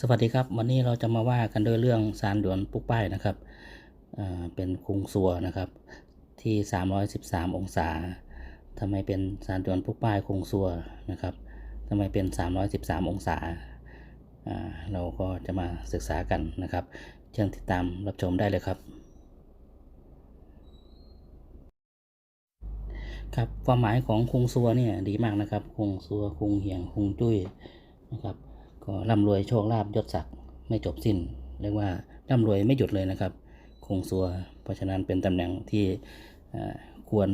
สวัสดีครับวันนี้เราจะมาว่ากันด้วยเรื่องซานด่วนปุ๊กป้ายนะครับเป็นคุงซัวนะครับที่ 313 องศาทำไมเป็นซานด่วนปุ๊กป้ายคุงซัวนะครับทำไมเป็น 313 องศาอ่าเราก็จะมาศึกษากันนะครับเชิญติดตามรับชมได้เลยครับ ครับความหมายของคุงซัวเนี่ยดีมากนะครับคุงซัวคุงเหียงคุงจุ้ยนะครับ ก็ร่ำรวยโชคลาภยศศักดิ์ไม่จบสิ้น เรียกว่าร่ำรวยไม่หยุดเลยนะครับคุงซัวเพราะฉะนั้นเป็นตำแหน่งที่ควร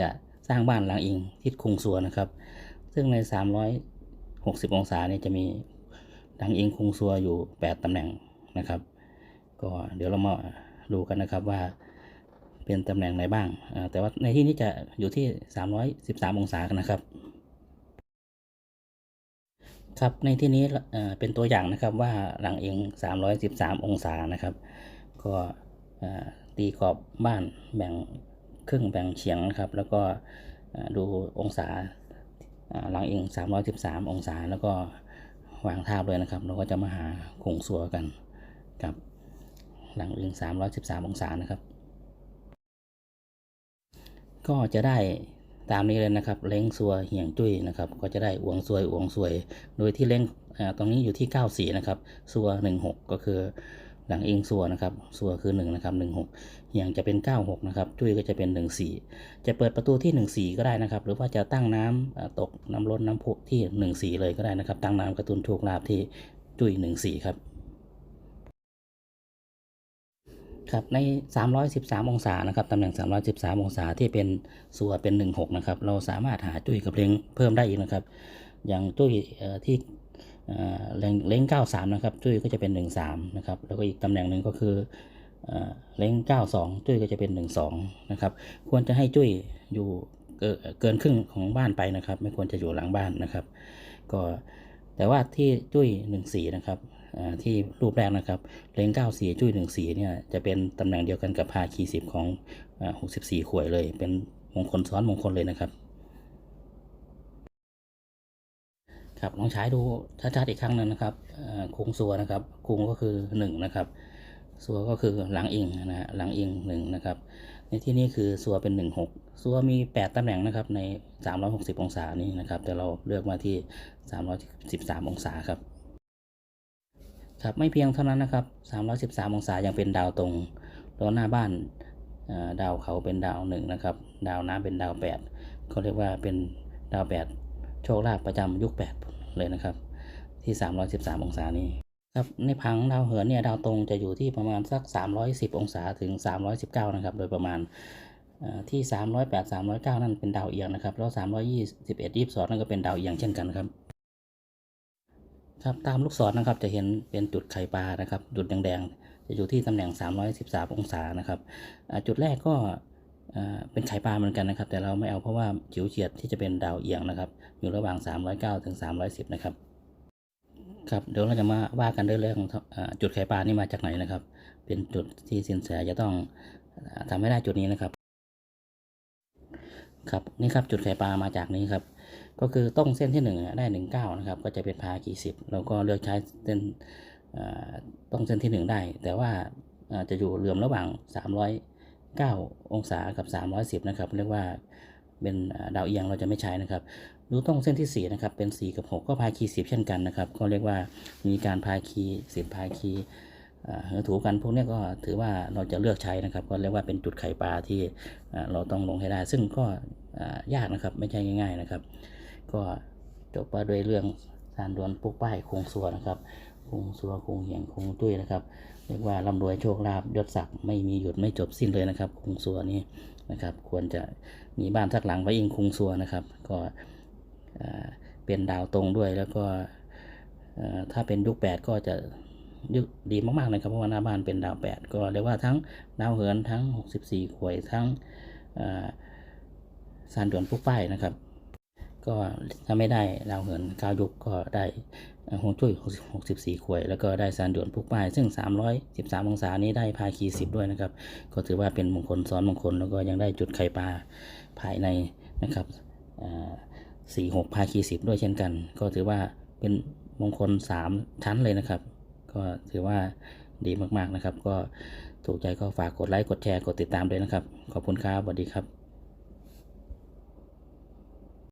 จะสร้างบ้านหลังอิงทิศคุงซัวนะครับ ซึ่งใน 360 องศาเนี่ยจะมีหลังอิงคุงซัวอยู่ 8ตำแหน่งนะครับ ก็เดี๋ยวเรามาดูกันนะครับว่าเป็นตำแหน่งไหนบ้าง แต่ว่าในที่นี้จะอยู่ที่ 313 องศากันนะครับ ครับในที่นี้เป็นตัวอย่างนะครับว่าหลังเอง313 องศานะครับ ก็ตีขอบบ้านแบ่งครึ่งแบ่งเฉียงนะครับ แล้วก็ดูองศาอ่าหลังเอง313 องศา แล้วก็วางทาบเลยนะครับ เราก็จะมาหาคงสัวกันกับหลังเอง313 องศานะครับ ก็จะได้ ตามนี้เลยนะครับเล้งซัวเหี่ยงจุ้ยนะครับ ก็จะได้อวงซวยอวงซวย โดยที่เล้งตรงนี้อยู่ที่ 94 นะครับซัว 16 ก็คือหลังเองซัวนะครับซัวคือ1นะครับ16 เหี่ยงจะเป็น 96 นะครับ จุ้ยก็จะเป็น 14 จะเปิดประตูที่ 14 ก็ได้นะครับ หรือว่าจะตั้งน้ำอ่าตกน้ำล้นน้ำพุที่ 14 เลยก็ได้นะครับ ตั้งน้ำกระตุนโชคลาภที่จุ้ย 14 ครับ ครับใน 313 องศานะครับตำแหน่ง 313 องศาที่เป็นสัวนเป็น 16 นะครับ เราสามารถหาจุ้ยกับเล้งเพิ่มได้อีกนะครับ อย่างจุ้ยที่เล้งเล้ง 93 นะครับ จุ้ยก็จะเป็น 13 นะครับ แล้วก็อีกตำแหน่งหนึ่งก็คือเล้ง 92 จุ้ยก็จะเป็น 12 นะครับ ควรจะให้จุ้ยอยู่เกินครึ่งของบ้านไปนะครับ ไม่ควรจะอยู่หลังบ้านนะครับ ก็แต่ว่าที่จุ้ย 14 นะครับ ที่รูปแรกนะครับ เล้ง94จุ้ย14เนี่ยจะเป็นตำแหน่งเดียวกันกับพาคี10ของอ่า64ขวยเลย เป็นมงคลซ้อนมงคลเลยนะครับ ครับลองใช้ดูชัดๆอีกครั้งหนึ่งนะครับคุงซัวนะครับคุงก็คือ1นะครับซัวก็คือหลังอิงนะฮะหลังอิง1นะครับ ในที่นี้คือซัวเป็น16ซัวมี8ตำแหน่งนะครับใน360องศานี้นะครับ แต่เราเลือกมาที่313องศาครับ ครับไม่เพียงเท่านั้นนะครับ 313 องศายังเป็นดาวตรงแล้วหน้าบ้านเอ่อดาวเขาเป็นดาวหนึ่งนะครับ ดาวน้ำเป็นดาวแปดเขาเรียกว่าเป็นดาวแปดโชคลาภประจำยุคแปดเลยนะครับ ที่ 313 องศานี้ครับในผังดาวเหินเนี่ยดาวตรงจะอยู่ที่ประมาณสัก 310 องศาถึง 319 นะครับ โดยประมาณเอ่อที่ 308 309 นั่นเป็นดาวเอียงนะครับ แล้ว 321 22 นั่นก็เป็นดาวเอียงเช่นกันครับ ครับตามลูกศรนะครับจะเห็นเป็นจุดไข่ปลานะครับจุดแดงๆจะอยู่ที่ตำแหน่ง 313 องศานะครับจุดแรกก็เป็นไข่ปลาเหมือนกันนะครับ แต่เราไม่เอาเพราะว่าจิ๋วเฉียดที่จะเป็นดาวเอียงนะครับ อยู่ระหว่าง 309 ถึง 310 นะครับครับเดี๋ยวเราจะมาว่ากันด้วยเรื่องอจุดไข่ปลานี่มาจากไหนนะครับ เป็นจุดที่สินแสจะต้องอาทำให้ได้จุดนี้นะครับ ครับนี่ครับจุดไข่ปลามาจากนี้ครับ ก็คือต้องเส้นที่หนึ่งได้หนึ่งเก้านะครับก็จะเป็นพากี่สิบเราก็เลือกใช้เส้นต้องเส้นที่หนึ่งได้ แต่ว่าจะอยู่เหลื่อมระหว่างสามร้อยเก้าองศากับสามร้อยสิบนะครับเรียกว่าเป็นดาวเอียงเราจะไม่ใช้นะครับดูต้องเส้นที่สี่นะครับ เป็นสี่กับหกก็พาคีสิบเช่นกันนะครับ ก็เรียกว่ามีการพาคีสิบพาคีเหือถูกันพวกนี้ก็ถือว่าเราจะเลือกใช้นะครับ ก็เรียกว่าเป็นจุดไข่ปลาที่เราต้องลงให้ได้ ซึ่งก็ ยากนะครับ ไม่ใช่ง่าย ๆนะครับ ก็จบไปด้วยเรื่องการดวลปุกป้ายคงสัวนะครับคงสัวคงเหียงคงตุ้ยนะครับเรียกว่าร่ำรวยโชคลาภยศศักดิ์ไม่มีหยุดไม่จบสิ้นเลยนะครับคงสัวนี้นะครับ ควรจะมีบ้านสักหลังไว้อิงคงสัวนะครับ ก็เป็นดาวตรงด้วยแล้วก็ถ้าเป็นยุคแปดก็จะยุคดีมากๆเลยครับเพราะว่าหน้าบ้านเป็นดาวแปดก็เรียกว่าทั้งดาวเหินทั้ง 64ขวยทั้ง อ่าซานด่วนปุกป้ายนะครับ ก็ถ้าไม่ได้ดาวเหินก้ายุคก็ได้เอ่วงจุ้ย64ขวย แล้วก็ได้ซานด่วนพุกป้าย ซึ่ง 313 องศานี้ได้พาคี 10 ด้วยนะครับ ก็ถือว่าเป็นมงคลซ้อนมงคล แล้วก็ยังได้จุดไข่ปลาภายในนะครับสี่หกพาคี10ด้วยเช่นกัน ก็ถือว่าเป็นมงคลสามชั้นเลยนะครับ ก็ถือว่าดีมากๆนะครับ ก็ถูกใจก็ฝากกดไลค์กดแชร์กดติดตามด้วยนะครับ ขอบคุณครับสวัสดีครับ